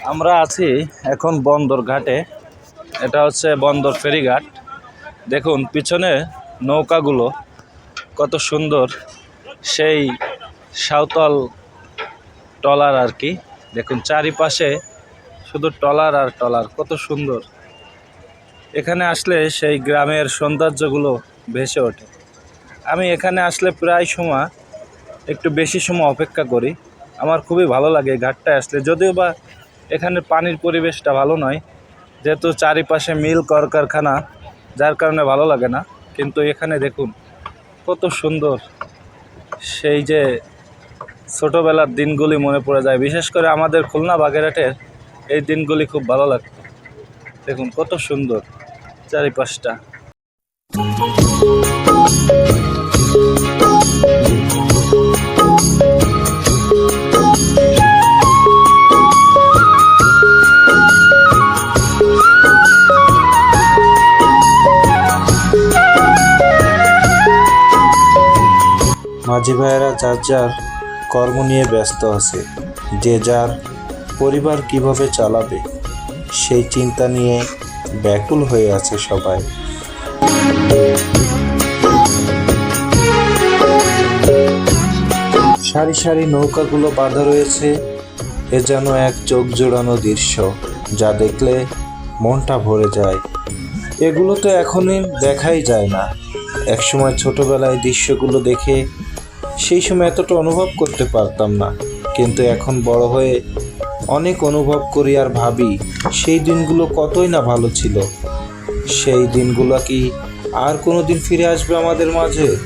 আমরা আছি এখন বন্দর ঘাটে। এটা হচ্ছে বন্দর ফেরিঘাট। দেখুন, পিছনে নৌকাগুলো কত সুন্দর। সেই সাঁওতাল টলার আর কি। দেখুন, চারিপাশে শুধু টলার আর টলার কত সুন্দর। এখানে আসলে সেই গ্রামের সৌন্দর্যগুলো ভেসে ওঠে। আমি এখানে আসলে প্রায় সময় একটু বেশি সময় অপেক্ষা করি। আমার খুবই ভালো লাগে ঘাটটায় আসলে। যদিও বা এখানে পানির পরিবেশটা ভালো নয়। যেহেতু চারিপাশে মিল কলকারখানা, যার কারণে ভালো লাগে না। কিন্তু এখানে দেখুন, কত সুন্দর সেই যে ছোটোবেলার দিনগুলি মনে পড়ে যায়। বিশেষ করে আমাদের খুলনা বাগেরহাটের এই দিনগুলি খুব ভালো লাগতো দেখুন, কত সুন্দর চারিপাশটা। মাঝি ভাইয়েরা যার যার কর্ম নিয়ে ব্যস্ত আছে, যে যার পরিবার কীভাবে চালাবে, সেই চিন্তা নিয়ে ব্যাকুল হয়ে আছে সবাই। সারি সারি নৌকাগুলো বাঁধা রয়েছে, এ যেন এক চোখ জোড়ানো দৃশ্য, যা দেখলে মনটা ভরে যায়। এগুলো তো এখনই দেখাই যায় না। একসময় ছোটবেলায় দৃশ্যগুলো দেখে সেই সময় এতটা অনুভব করতে পারতাম না। কিন্তু এখন বড় হয়ে অনেক অনুভব করি আর ভাবি, সেই দিনগুলো কতই না ভালো ছিল। সেই দিনগুলো কি আর কোনো দিন ফিরে আসবে আমাদের মাঝে?